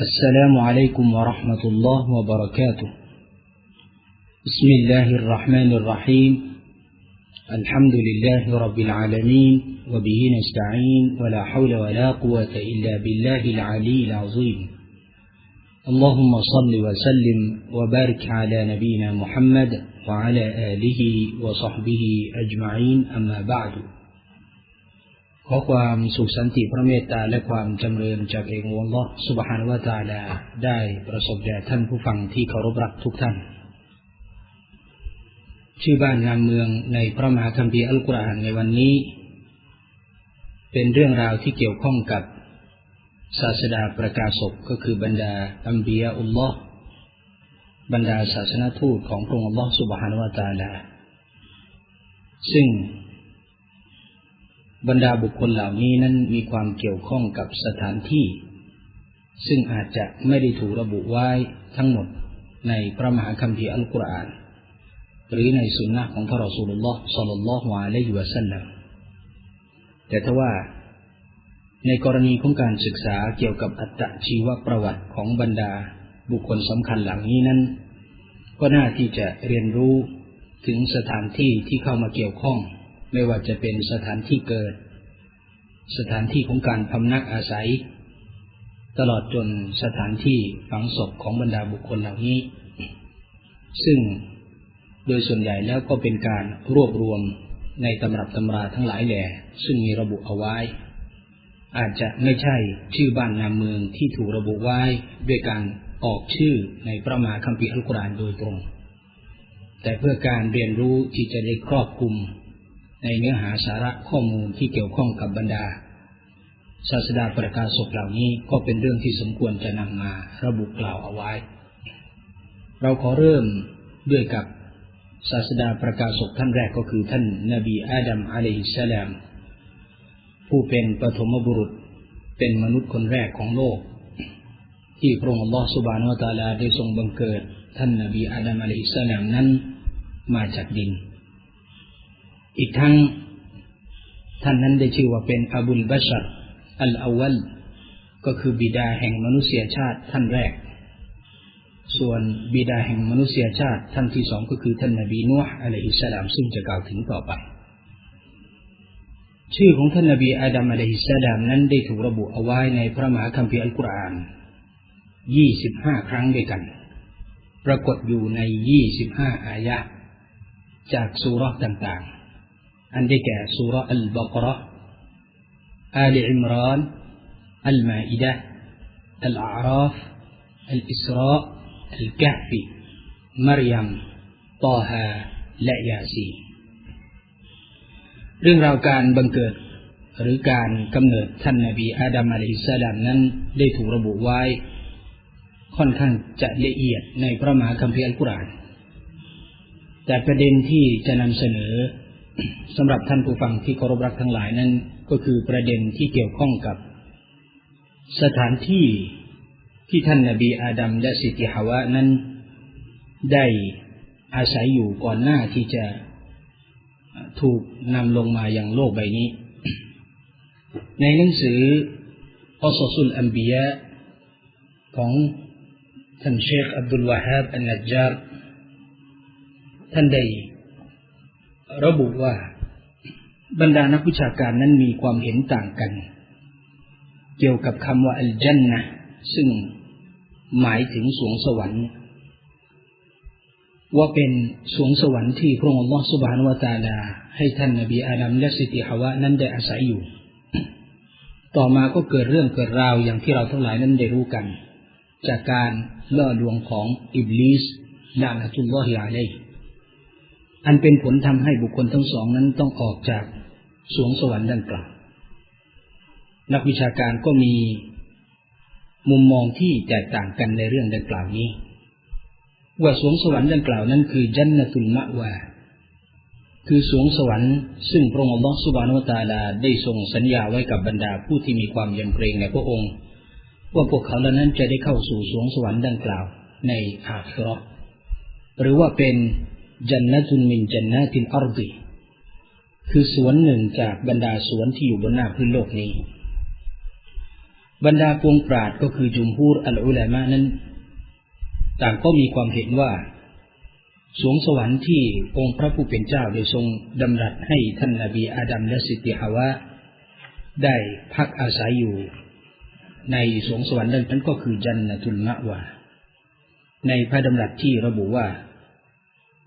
السلام عليكم ورحمة الله وبركاته. بسم الله الرحمن الرحيم. الحمد لله رب العالمين وبه نستعين ولا حول ولا قوة إلا بالله العلي العظيم. اللهم صل وسلم وبارك على نبينا محمد وعلى آله وصحبه أجمعين أما بعد. ขอความสุขสันติพระเมตตาและความจำเริญจากเองวงลอสุบฮานวะตาลาได้ประสบแด่ท่านผู้ฟังที่เคารพรักทุกท่าน ชื่อบ้านงามเมืองในพระมหาคัมภีร์อัลกุรอานในวันนี้ เป็นเรื่องราวที่เกี่ยวข้องกับศาสดาประกาศกก็คือบรรดาอัมบียอุลลอฮ์บรรดาศาสนาทูตของพระองค์อัลลอฮ์สุบฮานวะตาลาซึ่ง บรรดาบุคคลเหล่านี้นั้นมีความเกี่ยวข้องกับสถานที่ ซึ่งอาจจะไม่ได้ถูกระบุไว้ทั้งหมดในพระมหาคัมภีร์อัลกุรอาน หรือในสุนนะของท่านรอสูลุลลอฮ์สัลลัลลอฮุอะลัยฮิวะสัลลัมแต่ถ้าว่า ในกรณีของการศึกษาเกี่ยวกับอัตชีวประวัติของบรรดาบุคคลสำคัญเหล่านี้นั้น ก็น่าที่จะเรียนรู้ถึงสถานที่ที่เข้ามาเกี่ยวข้อง ไม่ว่าจะเป็นสถานที่เกิด สถานที่ของการพำนักอาศัย ตลอดจนสถานที่ฝังศพของบรรดาบุคคลเหล่านี้ ซึ่งโดยส่วนใหญ่แล้วก็เป็นการรวบรวมในตำรับตำราทั้งหลายแหล่ซึ่งมีระบุเอาไว้ อาจจะไม่ใช่ชื่อบ้านนามเมืองที่ถูกระบุไว้ด้วยการออกชื่อในพระมหาคัมภีร์อัลกุรอานโดยตรง แต่เพื่อการเรียนรู้ที่จะได้ครอบคลุม ในเนื้อหาสาระข้อมูลที่เกี่ยวข้องกับบรรดา ศาสดาประกาศศพเหล่านี้ก็เป็นเรื่องที่สมควรจะนำมาระบุกล่าวเอาไว้ เราขอเริ่มด้วยกับศาสดาประกาศศพท่านแรกก็คือท่านนบีอาดัมอะลัยฮิสสลามผู้เป็นปฐมบุรุษเป็นมนุษย์คนแรกของโลก ที่พระองค์อัลลอฮฺสุบานวตาลาได้ทรงบังเกิด ท่านนบีอาดัมอะลัยฮิสสลามนั้นมาจากดิน อีกทั้งท่านนั้นได้ชื่อว่าเป็นอบุลบัชรอัลอาวัลก็คือบิดาแห่งมนุษยชาติท่านแรก ส่วนบิดาแห่งมนุษยชาติท่านที่สองก็คือท่านนบีนูห์อะลัยฮิสลามซึ่งจะกล่าวถึงต่อไป ชื่อของท่านนบีอาดัมอะลัยฮิสลามนั้นได้ถูกระบุเอาไว้ในพระมหาคัมภีร์อัลกุรอานยี่สิบห้าครั้งด้วยกัน ปรากฏอยู่ในยี่สิบห้าอายะ จากสุรต่างๆ อันได้แก่สุรอัลบากระอาลีอิมรานอัลมาอิดะอัลอาราฟอัลอิสราอัลกะฟีมารยมตอฮาและยาซีเรื่องราวการบังเกิดหรือการกำเนิดท่านนบีอาดัมอะลัยฮิสสลามนั้นได้ถูกระบุไว้ ค่อนข้างจะละเอียดในพระมหาคัมภีร์อัลกุรอานแต่ประเด็นที่จะนำเสนอ สำหรับท่านผู้ฟังที่เคารพรักทั้งหลายนั้น ก็คือประเด็นที่เกี่ยวข้องกับ สถานที่ที่ท่านนาบีอาดัมและสิทธิฮาวะนั้น ได้อาศัยอยู่ก่อนหน้าที่จะถูกนำลงมาอย่างโลกใบนี้ ในหนังสืออัสสุลอัมบียะของท่านเชคอับดุลวาฮับอันนัจจาร์ท่านได้ ระบุว่า บรรดานักวิชาการนั้นมีความเห็นต่างกัน เกี่ยวกับคำว่าอัลจันนะซึ่งหมายถึงสวงสวรรค์ ว่าเป็นสวงสวรรค์ที่พระองค์ลอสุบานวตาลา ให้ท่านนบีอาดัมและสิทธิฮาวะนั้นได้อาศัยอยู่ ต่อมาก็เกิดเรื่องเกิดราวอย่างที่เราทั้งหลายนั้นได้รู้กัน จากการล่อลวงของอิบลิสลานะตุลลอฮิอะลัย อันเป็นผลทำให้บุคคลทั้งสองนั้นต้องออกจากสวงสวรรค์ดังกล่าว นักวิชาการก็มีมุมมองที่แตกต่างกันในเรื่องดังกล่าวนี้ ว่าสวงสวรรค์ดังกล่าวนั้นคือจันนตุลมะวาคือสวงสวรรค์ซึ่งพระองค์ลอสุบานุตาลาได้ทรงสัญญาไว้กับบรรดาผู้ที่มีความยำเกรงในพระองค์ ว่าพวกเขาเหล่านั้นจะได้เข้าสู่สวงสวรรค์ดังกล่าวในอาคราหรือว่าเป็น จันนตุนมินจันนาตินอัรดีคือสวนหนึ่งจากบรรดาสวนที่อยู่บนหน้าพื้นโลกนี้ บรรดาพวงปราดก็คือจุมพูรอัลอุลามะนั้น ต่างก็มีความเห็นว่าสวงสวรรค์ที่องค์พระผู้เป็นเจ้าได้ทรงดำรัสให้ท่านนาบีอาดัมและสิทธิฮาวะ ได้พักอาศัยอยู่ ในสวงสวรรค์นั้นก็คือจันนตุลมะวาในพระดำรัสที่ระบุว่า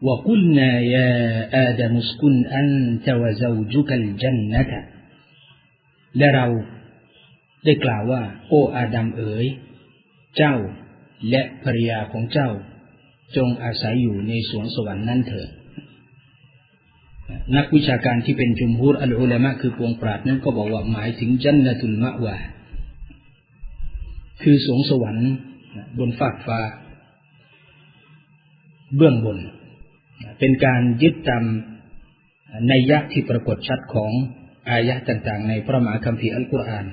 وقلنا يا آدم اسكن أنت وزوجك الجنة และเราได้กล่าวว่า โอ้อาดัมเอ๋ย เจ้าและภรรยาของเจ้า จงอาศัยอยู่ในสวนสวรรค์นั้นเถิดนักวิชาการที่เป็นจุมฮูรอัลอุลามะคือพวงปราดนั้นก็บอกว่าหมายถึงจันนตุลมะวาคือสวงสวรรค์บนฟากฟ้า เบื้องบน เป็นการยึดตามในยักษ์ที่ปรากฏชัดของอายะต่างๆ ในพระมหาคัมภีร์อัลกุรอาน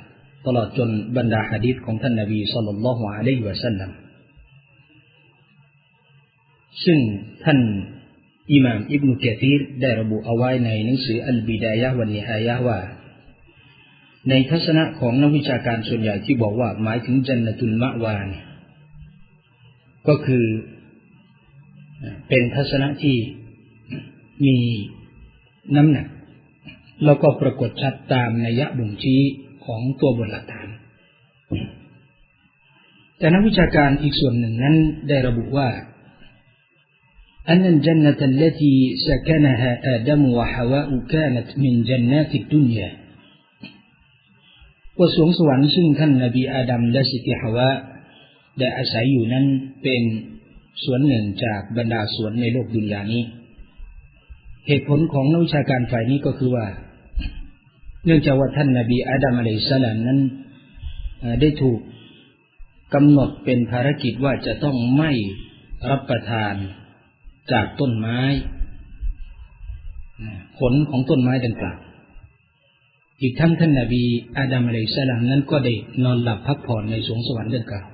ตลอดจนบรรดาฮะดีษของท่านนบีสุลต่านละฮ์อะลัยฮิวะสัลลัมซึ่งท่านอิหม่ามอิบนุกะซีรได้ระบุเอาไว้ในหนังสืออัลบิดายะวันนิฮายะว่า ในทัศนะของนักวิชาการส่วนใหญ่ที่บอกว่าหมายถึงจันนตุลมะวานก็คือ เป็นทัศนะที่มีน้ำหนักแล้วก็ปรากฏชัดตามนัยบ่งชี้ของตัวบทหลักฐาน แต่นักวิชาการอีกส่วนหนึ่งนั้นได้ระบุว่า أن الجنة التي سكنها آدم وحواء كانت من جنات الدنيا ว่าสวงสวรรค์ซึ่งท่านนบีอาดัมและสิทธิฮาวะได้อาศัยอยู่นั้นเป็น สวนหนึ่งจากบรรดาสวนในโลกดุนยานี้ เหตุผลของนักวิชาการฝ่ายนี้ก็คือว่า เนื่องจากว่าท่านนาบีอาดัมอะลัยสลามนั้นได้ถูกกำหนดเป็นภารกิจว่าจะต้องไม่รับประทานจากต้นไม้ผลของต้นไม้ดังกล่าวอีกทั้งท่านนาบีอาดัมอะลัยสลามนั้นก็ได้นอนหลับพักผ่อนในสวงสวรรค์ดังกล่าว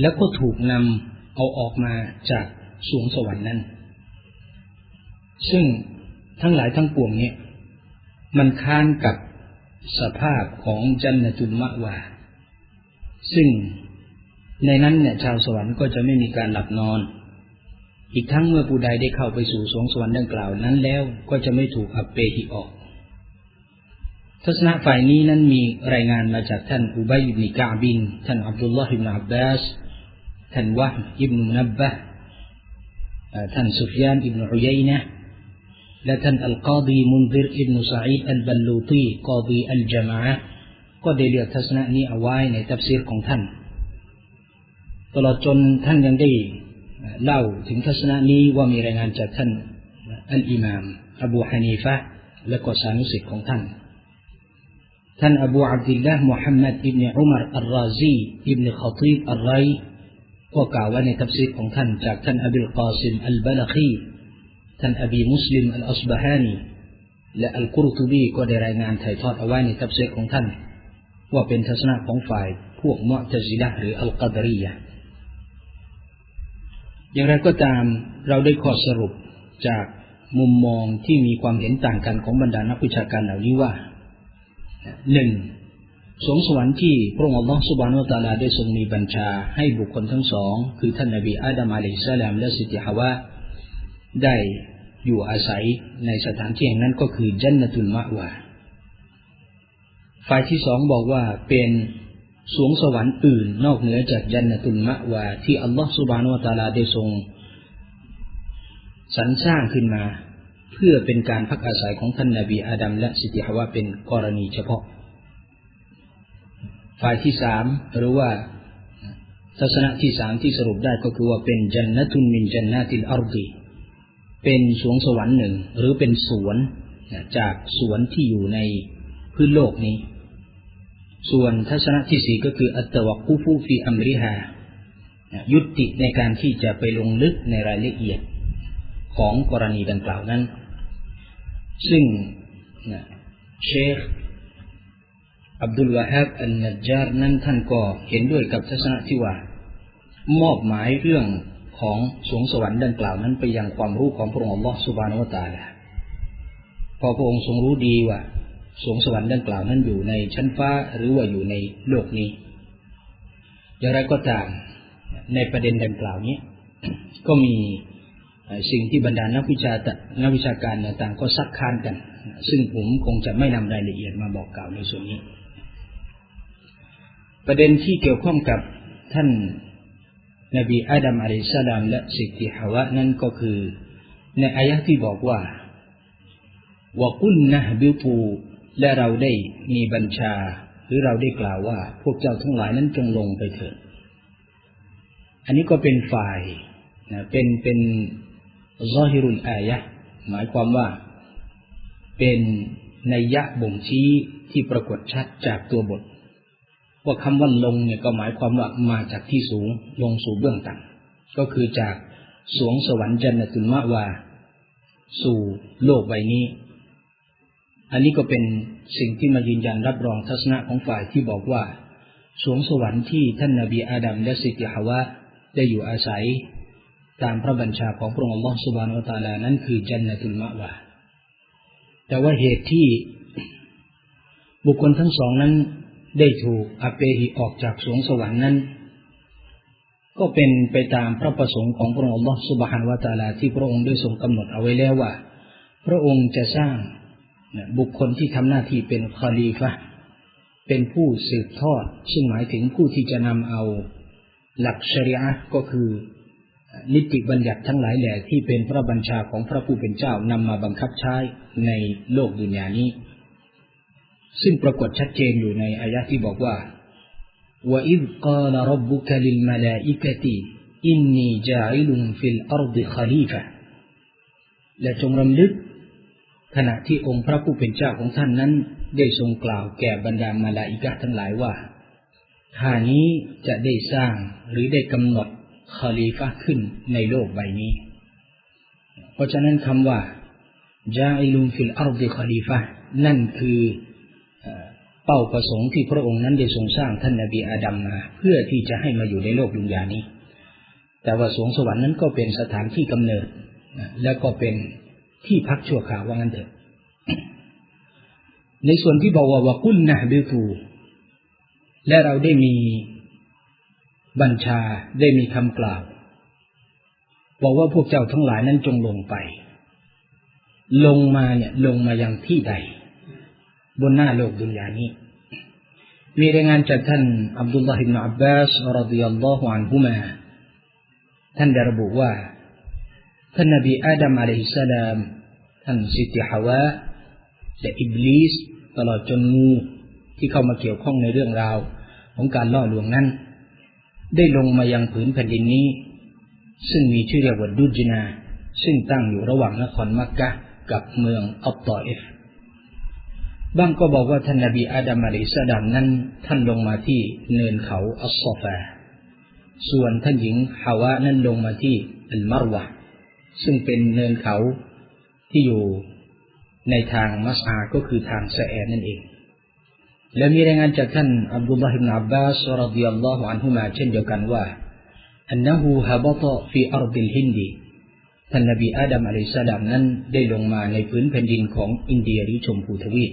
แล้วก็ถูกนำ เอาออกมาจากสวงสวรรค์นั้น ซึ่งทั้งหลายทั้งปวงเนี่ยมันค้านกับสภาพของจันนตุลมะวา ซึ่งในนั้นเนี่ยชาวสวรรค์ก็จะไม่มีการหลับนอน อีกทั้งเมื่อผู้ใดได้เข้าไปสู่สวงสวรรค์ดังกล่าวนั้นแล้วก็จะไม่ถูกอับเปหิออก ทัศนะฝ่ายนี้นั้นมีรายงานมาจากท่านอุบัยอินิกาบิน ท่านอับดุลลอฮ์อิบนาอับบาส ท่านวะอิบนุนับบะท่านสุฟยานอิบนุอุยัยนะและท่านอัลกอดีมุนซิรอิบนุสัยดอัลบัลลูตีกอดีอัลจามะก็ได้เลือกทัศนะนี้เอาไว้ในทัฟซีรของท่าน ตลอดจนท่านยังได้เล่าถึงทัศนะนี้ว่ามีรายงานจากท่านอัลอิมามอบูฮานีฟะและก็สานุสิทธิ์ของท่าน ท่านอบูอับดุลลาห์มุฮัมมัดอิบเนอุมารอัลราซีอิบเนขตีบอัลไร ก็กล่าวไว้ในทัฟซีรของท่านจากท่านอบิลกาซิมอัลบาลคีท่านอบีมุสลิมอัลอัสบาฮานีและอัลกุรตุบีก็ได้รายงานถ่ายทอดเอาไว้ในทับเซของท่าน ว่าเป็นทัศนะของฝ่ายพวกมุตซิละหรืออัลกัดรียะอย่างไรก็ตามเราได้ข้อสรุปจากมุมมองที่มีความเห็นต่างกันของบรรดานักวิชาการเหล่านี้ว่าหนึ่ง สวงสวรรค์ที่พระองค์อัลลอฮฺสุบานุตาลาได้ทรงมีบัญชาให้บุคคลทั้งสอง คือท่านนบีอาดัมอะลัยฮิสสลามและสิทธิฮาวะได้อยู่อาศัยในสถานที่แห่งนั้นก็คือจันนตุลมะวาฝ่ายที่สองบอกว่าเป็นสวงสวรรค์อื่นนอกเหนือจากจันนตุลมะวาที่อัลลอฮฺสุบานุตาลาได้ทรงสรรสร้างขึ้นมา เพื่อเป็นการพักอาศัยของท่านนาบีอาดัมและสิทธิฮาวะเป็นกรณีเฉพาะ ฝ่ายที่สามหรือว่าทัศนะที่สามที่สรุปได้ก็คือว่าเป็นจันนตุนมินจันนาติลอารดีเป็นสวงสวรรค์หนึ่ง หรือเป็นสวนจากสวนที่อยู่ในพื้นโลกนี้ ส่วนทัศนะที่สี่ก็คือ อัตวักุฟูฟีอัมริฮายุติในการที่จะไปลงลึกในรายละเอียดของกรณีดังกล่าวนั้น ซึ่งเชค อับดุลวาฮับอันนจารนั้นท่านก็เห็นด้วยกับทัศนะที่ว่า มอบหมายเรื่องของสวงสวรรค์ดังกล่าวนั้นไปยังความรู้ของพระองค์อัลลอฮฺสุบานวตาลพอพระองค์ทรงรู้ดีว่าสวงสวรรค์ดังกล่าวนั้นอยู่ในชั้นฟ้าหรือว่าอยู่ในโลกนี้ อย่างไรก็ตามในประเด็นดังกล่าวนี้ ก็มีสิ่งที่บรรดานักวิชานักวิชาการต่างก็ซักค้านกัน ซึ่งผมคงจะไม่นำรายละเอียดมาบอกกล่าวในส่วนนี้ ประเด็นที่เกี่ยวข้องกับท่านนบีอาดัมอะลัยสลามและสิทธิฮาวะนั้นก็คือ ในอายะที่บอกว่าวกุลนะบิปูและเราได้มีบัญชา หรือเราได้กล่าวว่า พวกเจ้าทั้งหลายนั้นจงลงไปเถิด อันนี้ก็เป็นฝ่ายนะเป็นเป็นซอฮิรุลอายะหมายความว่า เป็นนัยยะบ่งชี้ที่ปรากฏชัดจากตัวบท ว่าคำว่าลงเนี่ยก็หมายความว่ามาจากที่สูงลงสู่เบื้องต่ำก็คือจากสวงสวรรค์จันนตุลมะวา สู่โลกใบนี้ อันนี้ก็เป็นสิ่งที่มายืนยันรับรองทัศนะของฝ่ายที่บอกว่า สวงสวรรค์ที่ท่านนาบีอาดัมและสิทธิฮาวะได้อยู่อาศัย ตามพระบัญชาของพระองค์อัลลอฮฺสุบานอัลตาลานั้นคือจันนตุลมะวาแต่ว่าเหตุที่บุคคลทั้งสองนั้น ได้ถูกอเปหิออกจากสวงสวรรค์นั้น ก็เป็นไปตามพระประสงค์ของพระองค์อัลลอฮฺสุบฮานวะตาลาที่พระองค์ได้ทรงกำหนดเอาไว้แล้วว่า พระองค์จะสร้างบุคคลที่ทำหน้าที่เป็นคาลีฟะเป็นผู้สืบทอด ซึ่งหมายถึงผู้ที่จะนำเอาหลักชริอะก็คือนิติบัญญัติทั้งหลายแหล่ที่เป็นพระบัญชาของพระผู้เป็นเจ้านำมาบังคับใช้ในโลกดุนยานี้ ซึ่งปรากฏชัดเจนอยู่ในอายะที่บอกว่า وإذ قال ربك للملائكة إني جاعل في الأرض خليفة และจงรำลึก ขณะที่องค์พระผู้เป็นเจ้าของท่านนั้น ได้ทรงกล่าวแก่บรรดามาลาอิกะทั้งหลายว่าข้านี้จะได้สร้างหรือได้กำหนดคาลีฟะขึ้นในโลกใบนี้ เพราะฉะนั้นคำว่าจาอิลุมฟิลอาร์ดิคาลีฟะนั่นคือ เป้าประสงค์ที่พระองค์นั้นได้ทรงสร้างท่านนบีอาดัมมา เพื่อที่จะให้มาอยู่ในโลกดุนยานี้ แต่ว่าสวงสวรรค์นั้นก็เป็นสถานที่กำเนิดแล้วก็เป็นที่พักชั่วคราวว่างั้นเถอะ ในส่วนที่บอกว่าวกุลนะบิฟูและเราได้มีบัญชาได้มีคำกล่าว บอกว่าพวกเจ้าทั้งหลายนั้นจงลงไป ลงมาเนี่ยลงมายังที่ใด บนหน้าโลกดุนยานี้ มีรายงานจากท่านอับดุลลาฮิบนอับบาสรดิยัลลอฮุอันฮุมาท่านได้ระบุว่า ท่านนบีอาดัมอะลัยฮิสสลาม ท่านสิทธิฮาวะและอิบลิสตลอดจนงูที่เข้ามาเกี่ยวข้องในเรื่องราวของการล่อลวงนั้น ได้ลงมายังผืนแผ่นดินนี้ ซึ่งมีชื่อเรียกว่าดุจนา ซึ่งตั้งอยู่ระหว่างนครมักกะกับเมืองอับตอเอฟ บางก็บอกว่าท่านนบีอาดัมอะลัยสลามนั้น ท่านลงมาที่เนินเขาอัสซอฟา ส่วนท่านหญิงฮาวะนั้นลงมาที่อัลมารวะซึ่งเป็นเนินเขาที่อยู่ในทางมัสอาก็คือทางเสแอนนั่นเอง และมีรายงานจากท่านอับดุลลาฮิบนาอับบาสรดิยัลลอฮุอันฮุมาเช่นเดียวกันว่าอันนั้นหูฮะบตฟีอัรดิลฮินดีท่านนบีอาดัมอะลัยสลามนั้นได้ลงมาในพื้นแผ่นดินของอินเดียหรือชมพูทวีป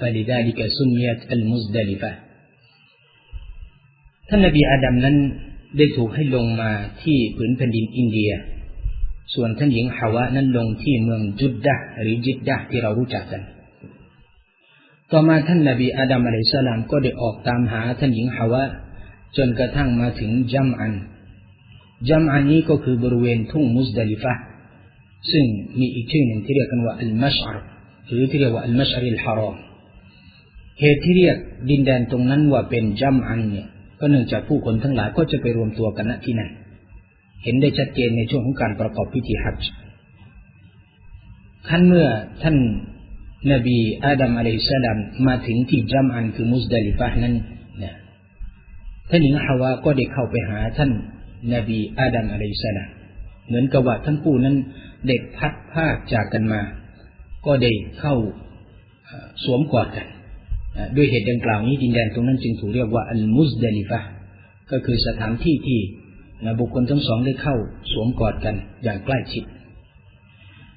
فلذلك سميت المزدلفة ท่านนบีอาดัมนั้นได้ถูกให้ลงมาที่ผืนแผ่นดินอินเดีย ส่วนท่านหญิงฮาวะนั้นลงที่เมืองจุดดะหรือจิดดะที่เรารู้จักกันต่อมาท่านนบีอาดัมอะลัยสลามก็ได้ออกตามหาท่านหญิงฮาวะจนกระทั่งมาถึงจัมอันจัมอันนี้ก็คือบริเวณทุ่งมุสดาลิฟะซึ่งมีอีกชื่อหนึ่งที่เรียกกันว่าอัลมัชอาร์หรือที่เรียกว่าอัลมัชอาริลฮารอม เหตุที่เรียกดินแดนตรงนั้นว่าเป็นจัมอันเนี่ย ก็เนื่องจากผู้คนทั้งหลายก็จะไปรวมตัวกันณที่นั่นเห็นได้ชัดเจนในช่วงของการประกอบพิธีฮัจจ์ขั้นเมื่อท่านนบีอาดัมอะลัยฮิสลามมาถึงที่จัมอันคือมุสดาลิฟะนั้นนะท่านหญิงฮาวาก็ได้เข้าไปหาท่านนบีอาดัมอะลัยฮิสสลามเหมือนกับว่าทั้งคู่นั้นเด็กพัดภาคจากกันมา ก็ได้เข้าสวมกอดกัน ด้วยเหตุดังกล่าวนี้ดินแดนตรงนั้นจึงถูกเรียกว่าอัลมุสดาลิฟะก็คือสถานที่ที่บุคคลทั้งสองได้เข้าสวมกอดกันอย่างใกล้ชิด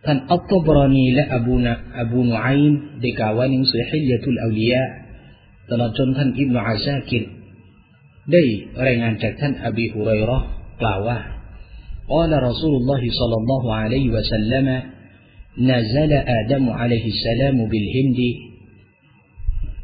ท่านอัลตบรานีและอบูนะอบูนุอัยมได้กล่าวไว้ในหนังสือฮิลยะตุลอาลียะตลอดจนท่านอิบนุอาซากิรได้รายงานจากท่านอบีฮุไรเราะห์กล่าวว่า قال رسول الله صلى الله عليه وسلم نزل آدم عليه السلام بالهند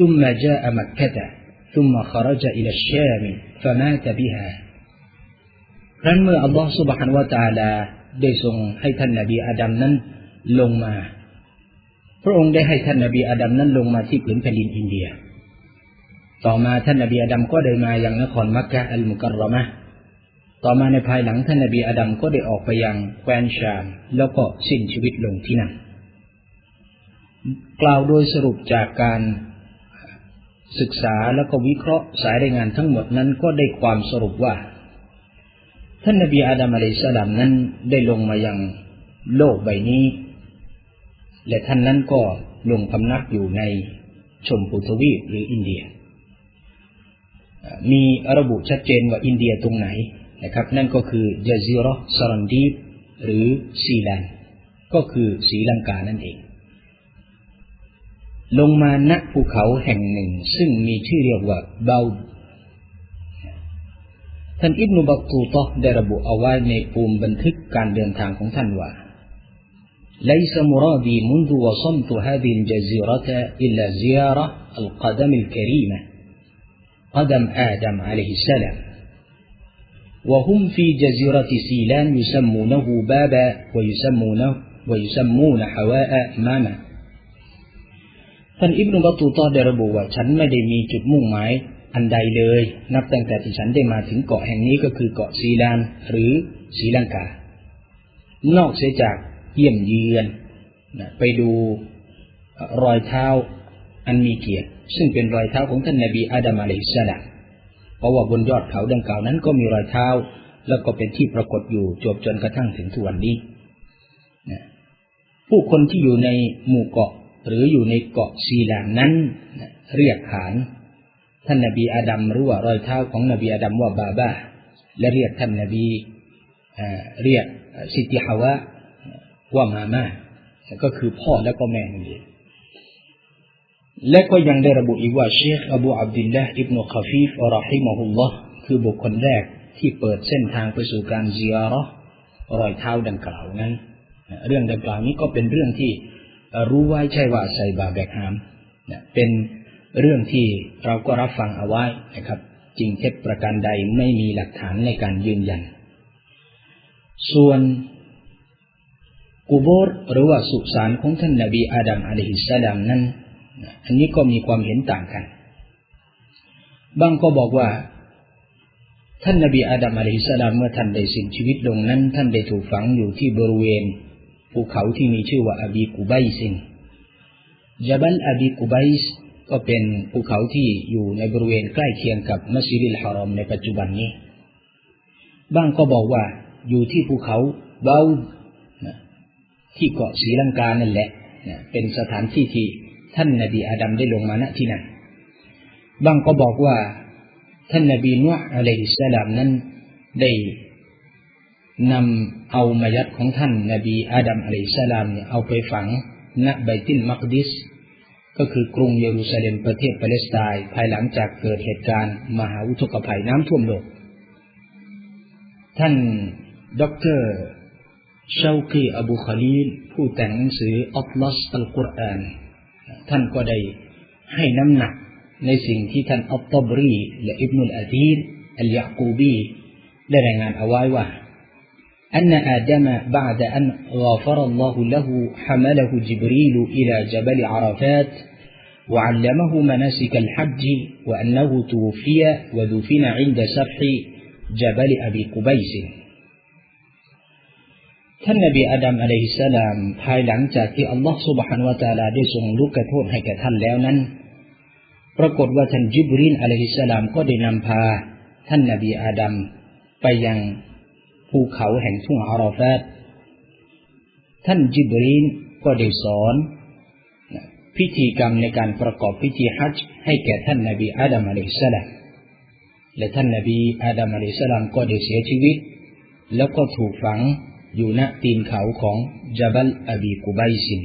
ثم جاء مكة ثم خرج إلى الشام فمات بها ครั้นเมื่ออัลลอฮฺ سبحانه และ تعالى ได้ทรงให้ท่านนบีอาดัมนั้นลงมา พระองค์ได้ให้ท่านนบีอาดัมนั้นลงมาที่ผืนแผ่นดินอินเดีย ต่อมาท่านนบีอาดัมก็ได้มายังนครมักกะอัลมุกัรรอมะต่อมาในภายหลังท่านนบีอาดัมก็ได้ออกไปยังแคว้นชาม แล้วก็สิ้นชีวิตลงที่นั่น กล่าวโดยสรุปจากการ ศึกษาแล้วก็วิเคราะห์สายรายงานทั้งหมดนั้นก็ได้ความสรุปว่า ท่านนบีอาดัมอะลัยสลามนั้นได้ลงมายังโลกใบนี้ และท่านนั้นก็ลงพำนักอยู่ในชมพูทวีปหรืออินเดีย มีระบุชัดเจนว่าอินเดียตรงไหนนะครับ นั่นก็คือจาซิรอสรันดีฟหรือซีแลนก็คือศรีลังกานั่นเอง ลงมาณภูเขาแห่งหนึ่ง ซึ่งมีชื่อเรียกว่าเบาท่านอิบนุบัตตูตอได้ระบุเอาไว้ในปูมบันทึกการเดินทางของท่านว่า ليس مرادي منذ وصلت هذه الجزيرة إلا زيارة القدم الكريمة قدم آدم عليه السلام وهم في جزيرة سيلان يسمونه بابا ويسمونه ويسمون حواء ماما ท่านอิบนุบัตูตอได้ระบุว่าฉันไม่ได้มีจุดมุ่งหมายอันใดเลย นับตั้งแต่ที่ฉันได้มาถึงเกาะแห่งนี้ก็คือเกาะซีลานหรือศรีลังกา นอกเสียจากเยี่ยมเยือนไปดูรอยเท้าอันมีเกียรติ ซึ่งเป็นรอยเท้าของท่านนาบีอาดัมอะลัยฮิสสลามเพราะว่าบนยอดเขาดังกล่าวนั้นก็มีรอยเท้า แล้วก็เป็นที่ปรากฏอยู่จบจนกระทั่งถึงทุกวันนี้ ผู้คนที่อยู่ในหมู่เกาะ หรืออยู่ในเกาะซีลานนั้น เรียกขาน ท่านนบีอาดัมรือว่ารอยเท้าของนบีอาดัมว่าบาบาและเรียกท่านนบีเรียกสิทธิฮาวะว่ามาม่าก็คือพ่อและก็แม่นั่นเองและก็ยังได้ระบุอีกว่าเชคอบูอับดิลละอิบนุคาฟีฟอัลฮิมะฮุลลอฮ์คือบุคคลแรกที่เปิดเส้นทางไปสู่การเซียร์รอยเท้าดังกล่าวนั้น เรื่องดังกล่าวนี้ก็เป็นเรื่องที่ รู้ไว้ใช่ว่าใส่บาแบกหามเป็นเรื่องที่เราก็รับฟังเอาไว้นะครับ จริงเท็จประการใดไม่มีหลักฐานในการยืนยัน ส่วนกูโบรหรือว่าสุสานของท่านนบีอาดัมอะลัยฮิสสลามนั้นอันนี้ก็มีความเห็นต่างกัน บางก็บอกว่า ท่านนบีอาดัมอะลัยฮิสสลามเมื่อท่านได้สิ้นชีวิตลงนั้น ท่านได้ถูกฝังอยู่ที่บริเวณ ภูเขาที่มีชื่อว่าอบีกุไบซินจับัลอบีกุไบส์ก็เป็นภูเขาที่อยู่ในบริเวณใกล้เคียงกับมัสยิดฮารอมในปัจจุบันนี้บางก็บอกว่าอยู่ที่ภูเขาเบาที่เกาะศรีลังกานั่นแหละ เป็นสถานที่ที่ท่านนบีอาดัมได้ลงมาณที่นั่นบางก็บอกว่าท่านนบีนุห์อะลัยฮิสสลามนั้นได้ นำเอามายัดของท่านนบีอาดัมอะลัยฮิสลามเนี่ยเอาไปฝังณไบตินมักดิส ก็คือกรุงเยรูซาเล็มประเทศปาเลสไตน์ภายหลังจากเกิดเหตุการณ์มหาอุทกภัยน้ำท่วมโลก ท่านด็อกเตอร์ชาคีอบูคาลีลผู้แต่งหนังสืออัลลัสอัลกุรอานท่านก็ได้ให้น้ำหนักในสิ่งที่ท่านอัตตบรี และอิบนุลอาดีรอัลยากูบีได้รายงานเอาไว้ว่า أن آدم بعد أن غفر الله له حمله جبريل إلى جبل عرفات وعلمه مناسك الحج وأنه توفي ودفن عند سفح جبل أبي قبيس ท่านนบีอาดัมอะลัยฮิสสลามภายหลังจากที่อัลลอฮฺสุบฮานวะตาลาได้ทรงลุกกระโทษให้แก่ท่านแล้วนั้น ปรากฏว่าท่านจิบรินอะลัยฮิสสลามก็ได้นำพาท่านนบีอาดัมไปยัง ภูเขาแห่งทุ่งอาราฟาตท่านจิบรีนก็ได้สอนพิธีกรรมในการประกอบพิธีฮัจจ์ให้แก่ท่านนบีอาดัมอะลัยฮิสลามและท่านนบีอาดัมอะลัยฮิสลามก็ได้เสียชีวิต แล้วก็ถูกฝังอยู่ณตีนเขาของจับัลอบีกุไบซิน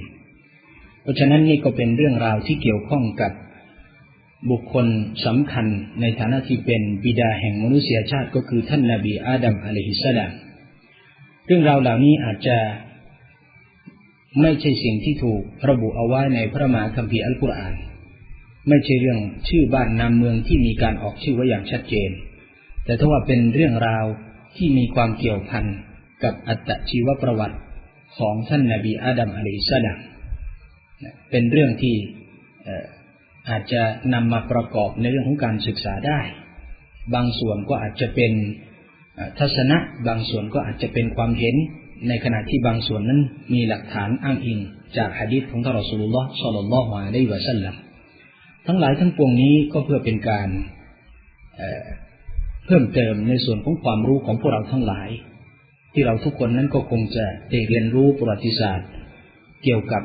เพราะฉะนั้นนี่ก็เป็นเรื่องราวที่เกี่ยวข้องกับ บุคคลสำคัญในฐานะที่เป็นบิดาแห่งมนุษยชาติก็คือท่านนาบีอาดัมอะลัยฮิสสลามเรื่องราวเหล่านี้อาจจะไม่ใช่สิ่งที่ถูกระบุเอาไว้ในพระมหาคัมภีร์อัลกุรอาน ไม่ใช่เรื่องชื่อบ้านนามเมืองที่มีการออกชื่อไว้อย่างชัดเจน แต่ถ้าว่าเป็นเรื่องราวที่มีความเกี่ยวพันกับอัตชีวประวัติของท่านนาบีอาดัมอะลัยฮิสสลามเป็นเรื่องที่ อาจจะนำมาประกอบในเรื่องของการศึกษาได้ บางส่วนก็อาจจะเป็นทัศนะ บางส่วนก็อาจจะเป็นความเห็น ในขณะที่บางส่วนนั้นมีหลักฐานอ้างอิง จากฮะดีษของท่านรอสูลุลลอฮ์สัลลัลลอฮุอะลัยฮิวะสัลลัมทั้งหลายทั้งปวงนี้ก็เพื่อเป็นการเพิ่มเติมในส่วนของความรู้ของพวกเราทั้งหลาย ที่เราทุกคนนั้นก็คงจะได้เรียนรู้ประวัติศาสตร์ เกี่ยวกับ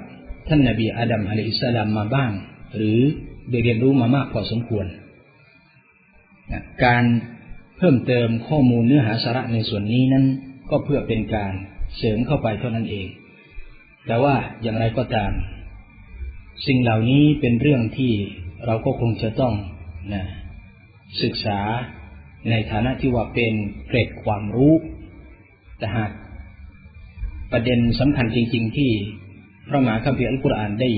ท่านนบีอาดัมอะลัยฮิสสลามมาบ้าง หรือ ได้เรียนรู้มามากพอสมควรการเพิ่มเติมข้อมูลเนื้อหาสาระในส่วนนี้นั้น ก็เพื่อเป็นการเสริมเข้าไปเท่านั้นเอง แต่ว่าอย่างไรก็ตาม สิ่งเหล่านี้เป็นเรื่องที่เราก็คงจะต้องนะศึกษาในฐานะที่ว่าเป็นเกร็ดความรู้ แต่หากประเด็นสำคัญจริง ๆ ที่พระมหาคัมภีร์อัลกุรอานได้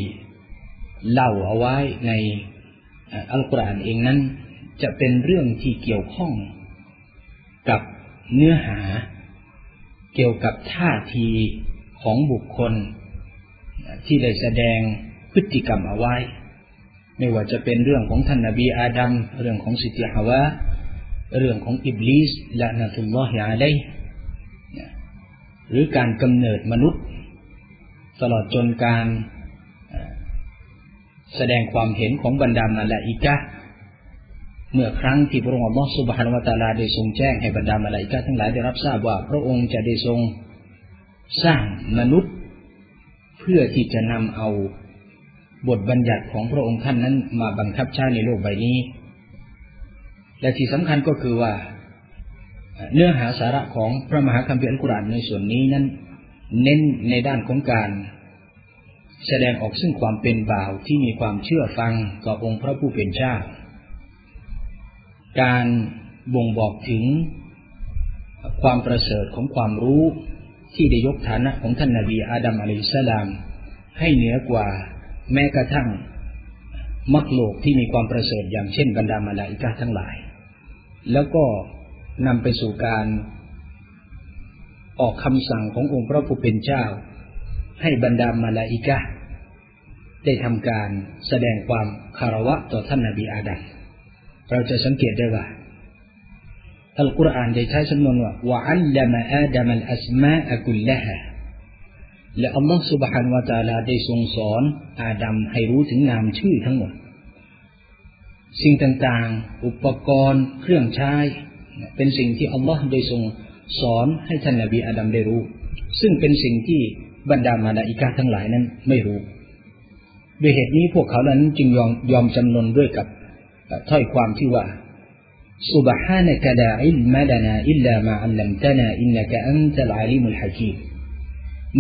เล่าเอาไว้ในอัลกุรอานเองนั้น จะเป็นเรื่องที่เกี่ยวข้องกับเนื้อหา เกี่ยวกับท่าทีของบุคคล ที่ได้แสดงพฤติกรรมเอาไว้ ไม่ว่าจะเป็นเรื่องของท่านนบีอาดัมเรื่องของสิทธิฮาวะเรื่องของอิบลิสและนัตุลลอฮิอาลัยหรือการกำเนิดมนุษย์ ตลอดจนการ แสดงความเห็นของบรรดามาลาอิกะเมื่อครั้งที่พระองค์อัลลอฮฺสุบฮานวะตาลาได้ทรงแจ้งให้บรรดามาลาอิกะทั้งหลายได้รับทราบว่า พระองค์จะได้ทรงสร้างมนุษย์ เพื่อที่จะนำเอาบทบัญญัติของพระองค์ท่านนั้นมาบังคับใช้ในโลกใบนี้ และที่สำคัญก็คือว่า เนื้อหาสาระของพระมหาคัมภีร์อัลกุรอานในส่วนนี้นั้น เน้นในด้านของการ แสดงออกซึ่งความเป็นบ่าวที่มีความเชื่อฟังต่อองค์พระผู้เป็นเจ้า การบ่งบอกถึงความประเสริฐของความรู้ที่ได้ยกฐานะของท่านนาบีอาดัมอะลัยสลาม ให้เหนือกว่าแม้กระทั่งมักโลกที่มีความประเสริฐอย่างเช่นบรรดามาลาอิกาทั้งหลาย แล้วก็นำไปสู่การออกคำสั่งขององค์พระผู้เป็นเจ้า ให้บรรดามาลาอิกะ ได้ทำการแสดงความคารวะต่อท่านนาบีอาดัมเราจะสังเกตได้ว่าอัลกุรอานได้ใช้สำนว่าวะอัลลามะอาดัมอัลอัสมาอักุลละฮะและอัลลอฮฺ سبحانه และ تعالى ได้ทรงสอนอาดัมให้รู้ถึงนามชื่อทั้งหมด สิ่งต่างๆ อุปกรณ์เครื่องใช้ เป็นสิ่งที่อัลลอฮฺได้ทรงสอนให้ท่านนาบีอาดัมได้รู้ ซึ่งเป็นสิ่งที่บรรดามาดาอิกาทั้งหลายนั้นไม่รู้ ด้วยเหตุนี้พวกเขานั้นจึงยอมยอมจำนนด้วยกับถ้อยความที่ว่า سبحانك لا علم لنا إلا ما علمتنا إنك أنت العليم الحكيم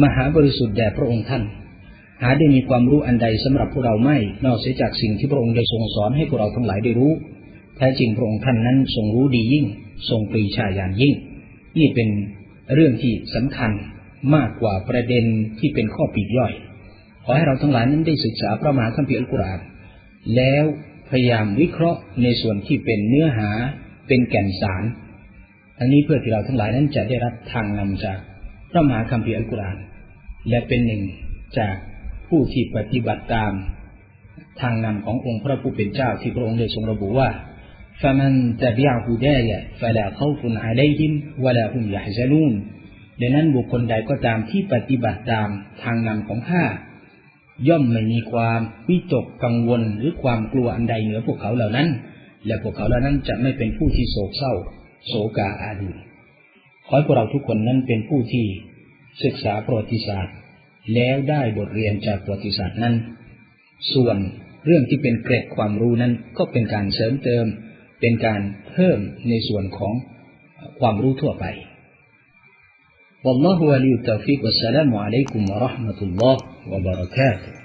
มหาบริสุทธิ์แด่พระองค์ท่าน หาได้มีความรู้อันใดสำหรับพวกเราไม่ นอกเสียจากสิ่งที่พระองค์ได้ทรงสอนให้พวกเราทั้งหลายได้รู้ แท้จริงพระองค์ท่านนั้นทรงรู้ดียิ่ง ทรงปรีชาญาณยิ่ง นี่เป็นเรื่องที่สำคัญมากกว่าประเด็นที่เป็นข้อปีกย่อย ขอให้เราทั้งหลายนั้นได้ศึกษาพระมหาคัมภีร์อัลกุรอาน แล้วพยายามวิเคราะห์ในส่วนที่เป็นเนื้อหาเป็นแก่นสาร ทั้งนี้เพื่อที่เราทั้งหลายนั้นจะได้รับทางนำจากพระมหาคัมภีร์อัลกุรอาน และเป็นหนึ่งจากผู้ที่ปฏิบัติตาม ทางนำขององค์พระผู้เป็นเจ้าที่พระองค์ได้ทรงระบุว่า فمن تبع هداي فلا خوف عليهم ولا هم يحزنون ดังนั้นบุคคลใดก็ตามที่ปฏิบัติตามทางนำของข้า ย่อมไม่มีความวิตกกังวลหรือความกลัวอันใดเหนือพวกเขาเหล่านั้น และพวกเขาเหล่านั้นจะไม่เป็นผู้ที่โศกเศร้า โศกาอาดูขอให้พวกเราทุกคนนั้นเป็นผู้ที่ศึกษาประวัติศาสตร์ แล้วได้บทเรียนจากประวัติศาสตร์นั้น ส่วนเรื่องที่เป็นเกร็ดความรู้นั้นก็เป็นการเสริมเติม เป็นการเพิ่มในส่วนของความรู้ทั่วไป والله ولي التوفيق والسلام عليكم ورحمة الله وبركاته.